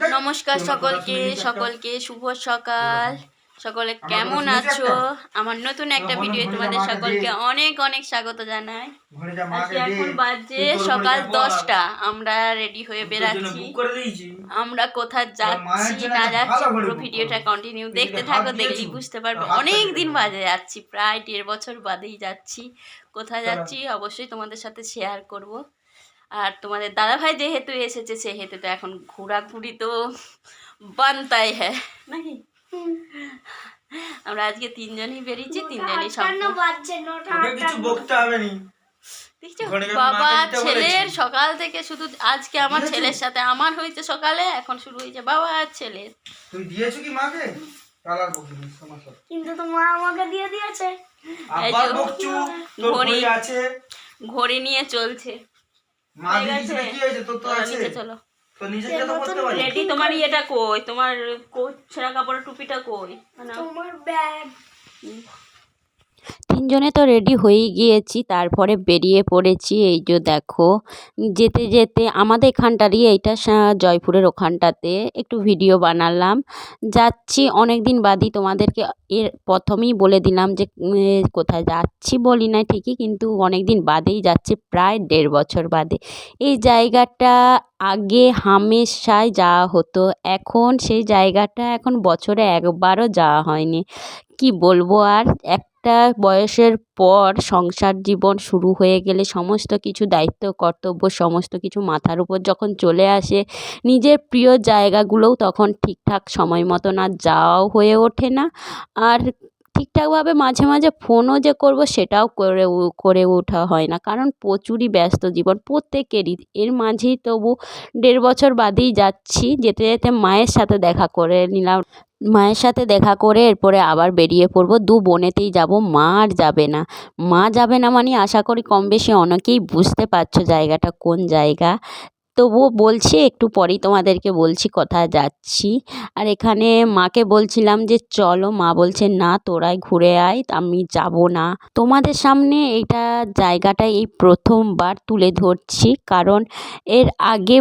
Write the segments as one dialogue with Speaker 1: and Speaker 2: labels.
Speaker 1: নমস্কার সকলকে সকলকে শুভ সকাল। সকলে কেমন আছো? আমার নতুন একটা ভিডিও তোমাদের সকলকে অনেক অনেক স্বাগত জানাই। এখন বাজে সকাল দশটা। আমরা রেডি হয়ে
Speaker 2: দিয়েছি
Speaker 1: আমরা কোথায় যাচ্ছি, না যাচ্ছি, পুরো ভিডিওটা কন্টিনিউ দেখতে থাকো
Speaker 2: হাত
Speaker 1: দেখলেই বুঝতে পারবে। অনেক দিন বাজে যাচ্ছি, প্রায় দেড় বছর বাদেই যাচ্ছি। কোথায় যাচ্ছি, অবশ্যই তোমাদের সাথে শেয়ার করব। আর তোমাদের দাদাভাই যেহেতু এসেছে সেহেতু তো এখন ঘোরাঘুরি তো বানতাই হ্যাঁ। নাকি? আমরা আজকে তিনজনই বেরিয়েছি তিনজনই বাবা ছেলের সকাল থেকে শুধু আজকে আমার ছেলের সাথে আমার হয়েছে সকালে এখন শুরু হয়েছে বাবা আর ছেলের।
Speaker 2: তুই দিয়েছ কি মাকে?
Speaker 3: কিন্তু তো মা আমাকে দিয়ে দিয়েছে।
Speaker 1: ঘড়ি
Speaker 2: আছে।
Speaker 1: ঘড়ি নিয়ে চলছে।
Speaker 2: মা? দিয়েছে কি হয়েছে? তোর তো আছে।
Speaker 1: নিচে চলো।
Speaker 2: তো তো করতে পারি
Speaker 1: রেডি তোমার ইয়েটা কই? তোমার কই ছেঁড়া কাপড়ের টুপিটা কই? না?
Speaker 3: তোমার ব্যাগ
Speaker 4: তিনজনে তো রেডি হয়েই গিয়েছি, তারপরে বেরিয়ে পড়েছি। এই যে দেখো, যেতে যেতে আমাদের এখানটারই এইটা জয়পুরের ওখানটাতে একটু ভিডিও বানালাম। যাচ্ছি অনেক দিন বাদই তোমাদেরকে এর প্রথমেই বলে দিলাম যে কোথায় যাচ্ছি বলি না ঠিকই, কিন্তু অনেক দিন বাদেই যাচ্ছি, প্রায় দেড় বছর বাদে। এই জায়গাটা আগে হামেশাই যাওয়া হতো, এখন সেই জায়গাটা এখন বছরে একবারও যাওয়া হয়নি। কি বলব আর একটা বয়সের পর সংসার জীবন শুরু হয়ে গেলে সমস্ত কিছু দায়িত্ব, কর্তব্য, সমস্ত কিছু মাথার উপর যখন চলে আসে, নিজের প্রিয় জায়গাগুলোও তখন ঠিকঠাক সময় মতন আর যাওয়াও হয়ে ওঠে না। আর ঠিকঠাকভাবে মাঝে মাঝে ফোনও যে করব সেটাও করে করে ওঠা হয় না। কারণ প্রচুরই ব্যস্ত জীবন প্রত্যেকেরই। এর মাঝেই তবু দেড় বছর বাদেই যাচ্ছি, যেতে যেতে মায়ের সাথে দেখা করে নিলাম। মায়ের সাথে দেখা করে এরপরে আবার বেরিয়ে পড়ব। দু বোনেতেই যাব, মা আর যাবে না। মা যাবে না মানে আশা করি কম বেশি অনেকেই বুঝতে পারছ জায়গাটা কোন জায়গা। তবুও বলছি, একটু পরেই তোমাদেরকে বলছি কোথায় যাচ্ছি। আর এখানে মাকে বলছিলাম যে, চলো, মা বলছে, না, তোরাই ঘুরে আয়, আমি যাব না। তোমাদের সামনে এইটা জায়গাটা এই প্রথমবার তুলে ধরছি। কারণ এর আগে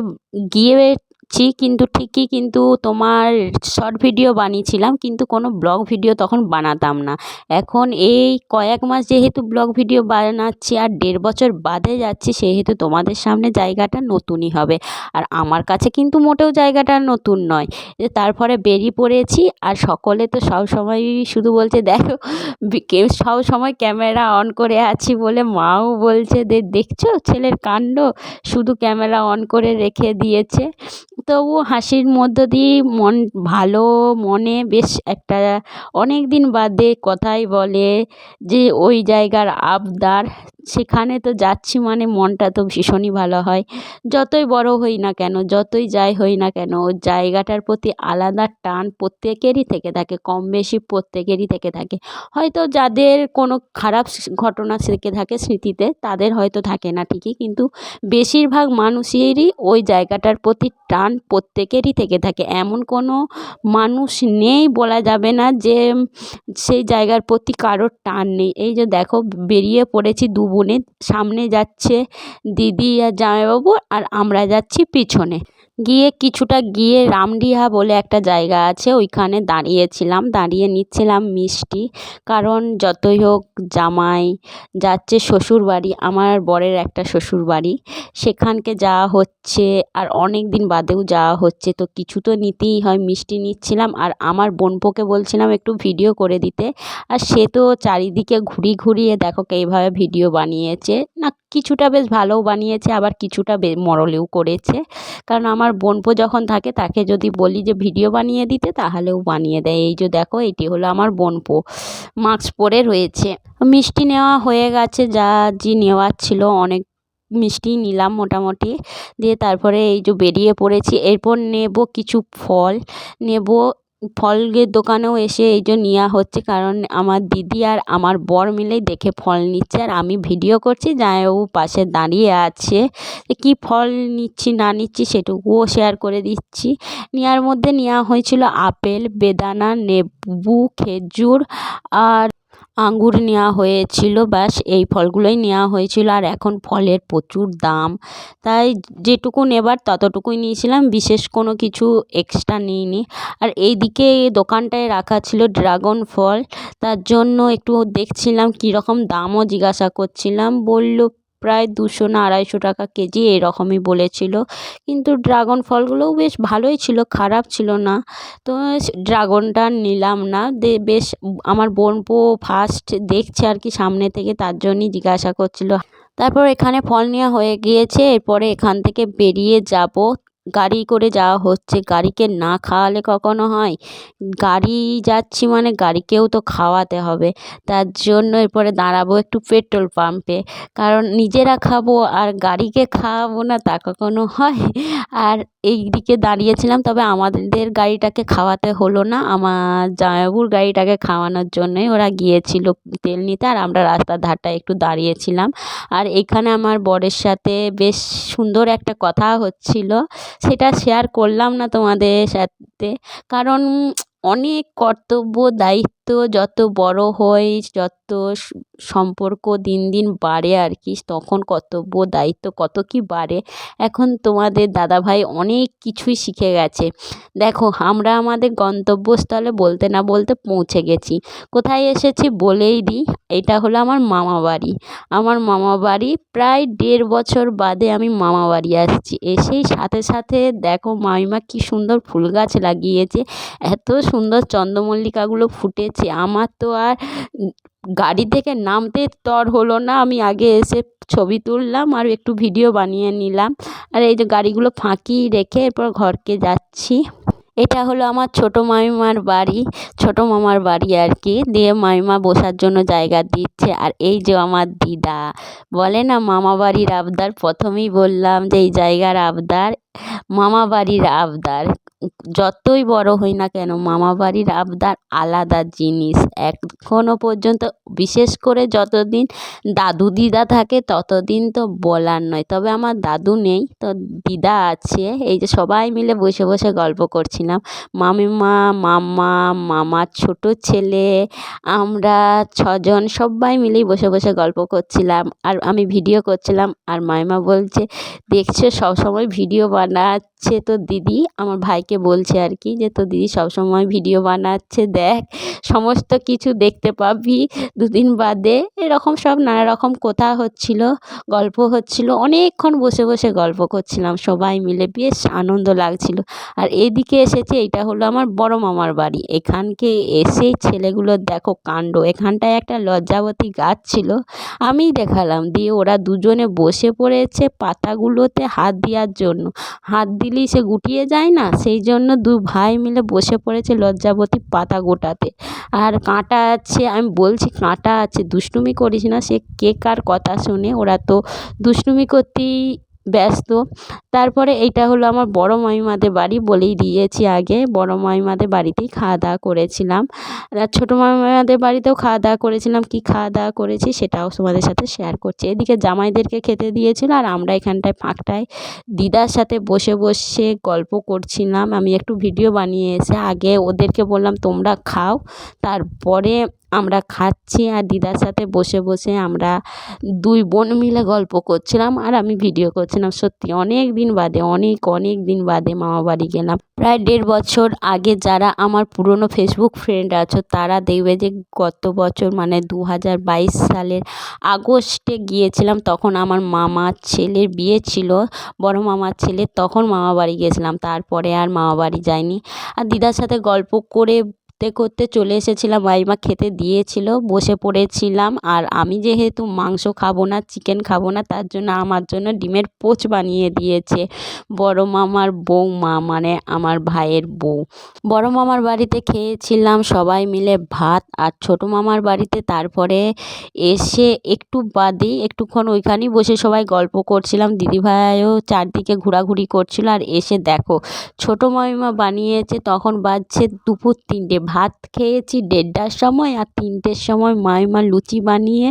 Speaker 4: গিয়েছি কিন্তু ঠিকই কিন্তু তোমার শর্ট ভিডিও বানিয়েছিলাম, কিন্তু কোনো ব্লগ ভিডিও তখন বানাতাম না। এখন এই কয়েক মাস যেহেতু ব্লগ ভিডিও বানাচ্ছি, আর দেড় বছর বাদে যাচ্ছি, সেহেতু তোমাদের সামনে জায়গাটা নতুনই হবে। আর আমার কাছে কিন্তু মোটেও জায়গাটা নতুন নয়। যে তারপরে বেরিয়ে পড়েছি, আর সকলে তো সব সময় শুধু বলছে, দেখো সব সময় ক্যামেরা অন করে আছি বলে মাও বলছে দেখছ? ছেলের কাণ্ড? শুধু ক্যামেরা অন করে রেখে দিয়েছে। তবু হাসির মধ্য দিয়ে মন ভালো মনে বেশ একটা অনেক দিন বাদে কথাই বলে যে ওই জায়গার আবদার সেখানে তো যাচ্ছি মানে মনটা তো ভীষণই ভালো হয়। যতই বড় হই না কেন, যতই যাই হই না কেন ওই জায়গাটার প্রতি আলাদা টান প্রত্যেকেরই থেকে থাকে কম বেশি প্রত্যেকেরই থেকে থাকে। হয়তো যাদের কোনো খারাপ ঘটনা থেকে থাকে স্মৃতিতে, তাদের হয়তো থাকে না ঠিকই, কিন্তু বেশিরভাগ মানুষেরই ওই জায়গাটার প্রতি টান প্রত্যেকেরই থেকে থাকে। এমন কোনো মানুষ নেই বলা যাবে না যে, সেই জায়গার প্রতি কারোর টান নেই। এই যে দেখো, বেরিয়ে পড়েছি দু বোনে সামনে যাচ্ছে দিদি আর জামাইবাবু আর আমরা যাচ্ছি পিছনে। গিয়ে কিছুটা গিয়ে রামডিহা বলে একটা জায়গা আছে, ওইখানে দাঁড়িয়েছিলাম। দাঁড়িয়ে নিচ্ছিলাম মিষ্টি। কারণ যতই হোক জামাই যাচ্ছে শ্বশুর বাড়ি আমার বরের একটা শ্বশুর বাড়ি সেখানকে যাওয়া হচ্ছে আর অনেক দিন বাদেও যাওয়া হচ্ছে। তো কিছু তো নিতেই হয়, মিষ্টি নিচ্ছিলাম। আর আমার বোনপোকে বলছিলাম একটু ভিডিও করে দিতে। আর সে তো চারিদিকে ঘুরি ঘুরিয়ে দেখো এইভাবে ভিডিও বানিয়েছে। না কিছুটা বেশ ভালোও বানিয়েছে, আবার কিছুটা মরলেও করেছে। কারণ আমার বোনপো যখন থাকে, তাকে যদি বলি যে, ভিডিও বানিয়ে দিতে, তাহলেও বানিয়ে দেয়। এই যে দেখো, এটি হলো আমার বোনপো। মাস্ক পরে রয়েছে। মিষ্টি নেওয়া হয়ে গেছে, যা জি নেওয়ার ছিল। অনেক মিষ্টি নিলাম মোটামুটি। দিয়ে তারপরে এই যে বেরিয়ে পড়েছি। এরপর নেব কিছু ফল। নেব ফলের দোকানেও এসে এই যে নেওয়া হচ্ছে। কারণ আমার দিদি আর আমার বর মিলেই দেখে ফল নিচ্ছে। আর আমি ভিডিও করছি, যাই ও পাশে দাঁড়িয়ে আছে। কী ফল নিচ্ছি, না নিচ্ছি সেটুকুও শেয়ার করে দিচ্ছি। নেওয়ার মধ্যে নেওয়া হয়েছিল আপেল, বেদানা লেবু, খেজুর আর আঙ্গুর নেওয়া হয়েছিল, ব্যাস এই ফলগুলোই নেওয়া হয়েছিল। আর এখন ফলের প্রচুর দাম। তাই যেটুকু নেবার ততটুকুই নিয়েছিলাম, বিশেষ কোনো কিছু এক্সট্রা নিইনি। আর এইদিকে দোকানটায় রাখা ছিল ড্রাগন ফল। তার জন্য একটু দেখছিলাম কীরকম দামও জিজ্ঞাসা করছিলাম। বলল প্রায় দুশো না আড়াইশো টাকা কেজি এরকমই বলেছিল। কিন্তু ড্রাগন ফলগুলোও বেশ ভালোই ছিল, খারাপ ছিল না। তো ড্রাগনটা নিলাম না। দে, বেশ আমার বোনপো ফার্স্ট দেখছে আর কি সামনে থেকে, তার জন্যই জিজ্ঞাসা করছিল। তারপর এখানে ফল নেওয়া হয়ে গিয়েছে, এরপরে এখান থেকে বেরিয়ে যাব। গাড়ি করে যাওয়া হচ্ছে। গাড়িকে না খাওয়ালে কখনো হয়? গাড়ি যাচ্ছি মানে গাড়িকেও তো খাওয়াতে হবে। তার জন্য এরপরে দাঁড়াবো একটু পেট্রোল পাম্পে। কারণ নিজেরা খাব আর গাড়িকে খাওয়াবো না তা কখনো হয়। আর এই দিকে দাঁড়িয়েছিলাম, তবে আমাদের গাড়িটাকে খাওয়াতে হলো না। আমার জামাইবাবুর গাড়িটাকে খাওয়ানোর জন্যই ওরা গিয়েছিল তেল নিতে আর আমরা রাস্তার ধারটায় একটু দাঁড়িয়েছিলাম। আর এখানে আমার বরের সাথে বেশ সুন্দর একটা কথা হচ্ছিল। সেটা শেয়ার করলাম না তোমাদের সাথে। কারণ অনেক কর্তব্য দায়িত্ব যত বড় হই, যত সম্পর্ক দিন দিন বাড়ে আর কি, তখন কর্তব্য দায়িত্ব কত কি বাড়ে। এখন তোমাদের দাদাভাই অনেক কিছুই শিখে গেছে। দেখো, আমরা আমাদের গন্তব্যস্থলে বলতে না বলতে পৌঁছে গেছি। কোথায় এসেছি বলেই দিই, এটা হলো আমার মামা বাড়ি। আমার মামা বাড়ি প্রায় দেড় বছর বাদে আমি মামা বাড়ি আসছি। এসেই সাথে সাথে দেখো মামিমা কি সুন্দর ফুল গাছ লাগিয়েছে, এত সুন্দর চন্দ্রমল্লিকাগুলো ফুটেছে আমার তো আর গাড়ি থেকে নামতে তর হলো না। আমি আগে এসে ছবি তুললাম আর একটু ভিডিও বানিয়ে নিলাম। আর এই যে গাড়িগুলো ফাঁকি রেখে এরপর ঘরকে যাচ্ছি। এটা হলো আমার ছোটো মামিমার বাড়ি। ছোটো মামার বাড়ি আর কি। দিয়ে মামিমা বসার জন্য জায়গা দিচ্ছে। আর এই যে আমার দিদা। বলে না, মামা বাড়ির আবদার প্রথমেই বললাম যে এই জায়গার আবদার, মামা বাড়ির আবদার। যতই বড় হই না কেন মামা বাড়ির আবদার আলাদা জিনিস। এখনও পর্যন্ত, বিশেষ করে যতদিন দাদু দিদা থাকে, ততদিন তো বলার নয়। তবে আমার দাদু নেই, তো দিদা আছে। এই যে সবাই মিলে বসে বসে গল্প করছিলাম। মামিমা, মামা, মামার ছোট ছেলে, আমরা ছজন সবাই মিলেই বসে বসে গল্প করছিলাম। আর আমি ভিডিও করছিলাম, আর মামিমা বলছে, দেখছ সবসময় ভিডিও বানাচ্ছে। তো দিদি। আমার ভাইকে বলছে আর কি যে, তো দিদি সবসময় ভিডিও বানাচ্ছে, দেখ, সমস্ত কিছু দেখতে পাবি। দুদিন বাদে এরকম সব নানা রকম কথা হচ্ছিল, গল্প হচ্ছিল। অনেকক্ষণ বসে বসে গল্প করছিলাম সবাই মিলে। বেশ আনন্দ লাগছিল। আর এদিকে এসেছে, এটা হলো আমার বড় মামার বাড়ি। এখানকে এসে ছেলেগুলোর দেখো কাণ্ড। এখানটায় একটা লজ্জাবতী গাছ ছিল। আমিই দেখালাম। দিয়ে ওরা দুজনে বসে পড়েছে পাতাগুলোতে হাত দেওয়ার জন্য। হাত দিলেই সে গুটিয়ে যায় না? সেই জন্য দু ভাই মিলে বসে পড়েছে লজ্জাবতী পাতা গোটাতে। আর কাঁটা আছে, আমি বলছি কাঁটা আছে, দুষ্টুমি করিস না, সে কে কার কথা শোনে? ওরা তো দুষ্টুমি করতেই ব্যস্ত। তারপরে এইটা হলো আমার বড় মামিমাদের বাড়ি বলেই দিয়েছি আগে। বড় মামিমাদের বাড়িতেই খাওয়া দাওয়া করেছিলাম। আর ছোটো মামিমাদের বাড়িতেও খাওয়া দাওয়া করেছিলাম। কী খাওয়া দাওয়া করেছি সেটাও তোমাদের সাথে শেয়ার করছি। এদিকে জামাইদেরকে খেতে দিয়েছিল আর আমরা এখানটায় ফাঁকটায় দিদার সাথে বসে বসে গল্প করছিলাম। আমি একটু ভিডিও বানিয়ে এসে আগে ওদেরকে বললাম, তোমরা খাও। তারপরে আমরা খাচ্ছি আর দিদার সাথে বসে বসে আমরা দুই বোন মিলে গল্প করছিলাম আর আমি ভিডিও করছিলাম। সত্যি অনেক দিন বাদে, অনেক অনেক দিন বাদে মামা বাড়ি গেলাম। প্রায় দেড় বছর আগে যারা আমার পুরনো ফেসবুক ফ্রেন্ড আছো, তারা দেখবে যে গত বছর মানে দু হাজার বাইশ সালের আগস্টে গিয়েছিলাম, তখন আমার মামার ছেলের বিয়ে ছিল, বড় মামার ছেলে, তখন মামা বাড়ি গিয়েছিলাম তারপরে আর মামা বাড়ি যাইনি। আর দিদার সাথে গল্প করে করতে করতে চলে এসেছিলাম। মামিমা খেতে দিয়েছিল, বসে পড়েছিলাম। আর আমি যেহেতু মাংস খাব না চিকেন খাব না, তার জন্য আমার জন্য ডিমের পোচ বানিয়ে দিয়েছে। বড় মামার বৌমা মানে আমার ভাইয়ের বউ। বড় মামার বাড়িতে খেয়েছিলাম সবাই মিলে ভাত, আর ছোটো মামার বাড়িতে তারপরে এসে একটু বাদেই একটুক্ষণ ওইখানেই বসে সবাই গল্প করছিলাম। দিদিভাইও চারদিকে ঘোরাঘুরি করছিল, আর এসে দেখো, ছোটো মামিমা বানিয়েছে, তখন বাজছে দুপুর তিনটে। ভাত খেয়েছি দেড়টার সময় আর তিনটের সময় মাইমা লুচি বানিয়ে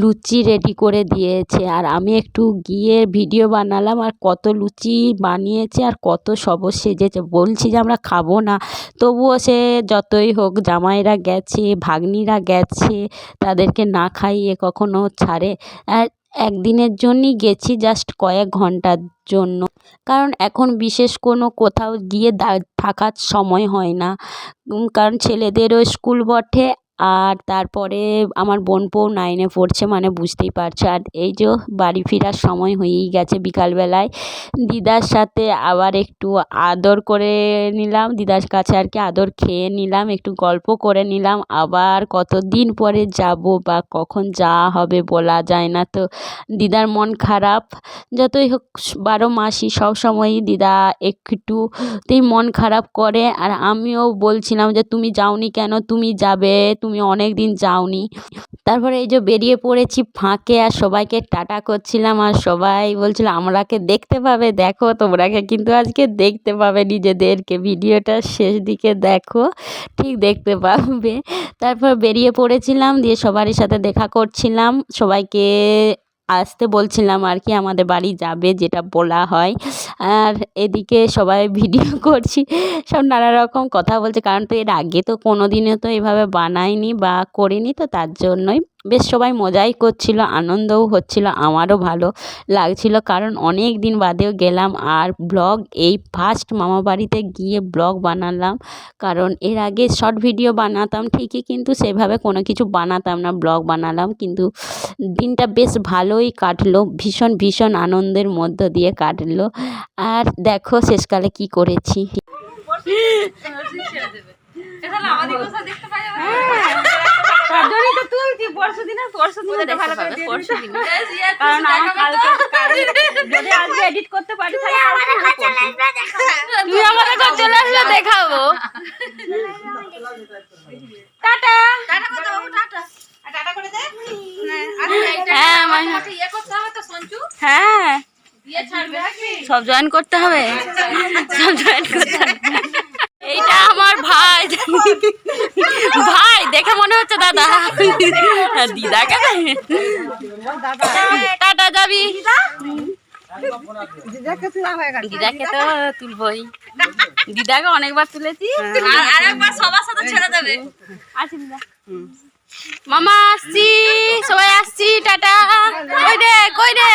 Speaker 4: লুচি রেডি করে দিয়েছে। আর আমি একটু গিয়ে ভিডিও বানালাম আর কত লুচি বানিয়েছে আর কত সব সেজেছে। বলছি যে আমরা খাব না। তবুও সে যতই হোক জামাইরা গেছে, ভাগ্নিরা গেছে, তাদেরকে না খাইয়ে কখনো ছাড়ে। আর একদিনের জন্যই গেছি জাস্ট কয়েক ঘণ্টার জন্য। কারণ এখন বিশেষ কোনো কোথাও গিয়ে থাকার সময় হয় না। কারণ ছেলেদেরও স্কুল বটে আর তারপরে আমার বোনপোও নাইনে পড়ছে মানে বুঝতেই পারছ। আর এই যে বাড়ি ফেরার সময় হয়েই গেছে বিকালবেলায়। দিদার সাথে আবার একটু আদর করে নিলাম। দিদার কাছে আর কি আদর খেয়ে নিলাম, একটু গল্প করে নিলাম। আবার কতদিন পরে যাব বা কখন যাওয়া হবে বলা যায় না তো। দিদার মন খারাপ। যতই হোক, বারো মাসই সব সময়ই দিদা একটুতেই মন খারাপ করে। আর আমিও বলছিলাম যে, তুমি যাওনি কেন? তুমি যাবে তুমি অনেক দিন যাওনি। তারপরে এই যে বেরিয়ে পড়েছি ফাঁকে আর সবাইকে টাটা করছিলাম আর সবাই বলছিল, আমরাকে দেখতে পাবে, দেখো, তোমরাকে কিন্তু আজকে দেখতে পাবে নিজেদেরকে। ভিডিওটা শেষ দিকে দেখো, ঠিক দেখতে পাবে। তারপর বেরিয়ে পড়েছিলাম, দিয়ে সবারই সাথে দেখা করছিলাম। সবাইকে আসতে বলছিলাম আর কি, আমাদের বাড়ি যাবে যেটা বলা হয়। আর এদিকে সবাই ভিডিও করছি, সব নানা রকম কথা বলছে। কারণ তো এর আগে তো কোনো দিনও তো এভাবে বানাইনি বা করিনি তো তার জন্যই বেশ সবাই মজাই করছিল আনন্দও হচ্ছিল আমারও ভালো লাগছিল। কারণ অনেক দিন বাদেও গেলাম আর ব্লগ এই ফার্স্ট মামা বাড়িতে গিয়ে ব্লগ বানালাম। কারণ এর আগে শর্ট ভিডিও বানাতাম ঠিকই কিন্তু সেভাবে কোনো কিছু বানাতাম না ব্লগ বানালাম। কিন্তু দিনটা বেশ ভালোই কাটলো ভীষণ ভীষণ আনন্দের মধ্য দিয়ে কাটলো। আর দেখো শেষকালে কি করেছি।
Speaker 1: কোথায় দেখতে পাবে? পরশুদিন।
Speaker 4: কারণ আমার কালকে যদি আজকে এডিট করতে পারি
Speaker 1: তুমি আমাদের ঘর চলে আসলে দেখাবো। হ্যাঁ। হ্যাঁ। সব জয়েন করতে হবে? সব জয়েন করতে হবে? এইটা আমার ভাই। মনে হচ্ছে দাদা? দিদাকে টাটা যাবি? দিদাকে তো তুলবই। দিদাকে অনেকবার তুলেছি। আর একবার সবার সাথে ছেড়ে দেবে। আসি দিদা। মামা আসছি সবাই আসছি টাটা। কই রে কই রে?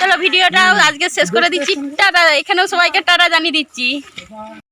Speaker 1: চলো ভিডিওটা আজকে শেষ করে দিচ্ছি। টাটা এখানেও সবাইকে টাটা জানিয়ে দিচ্ছি।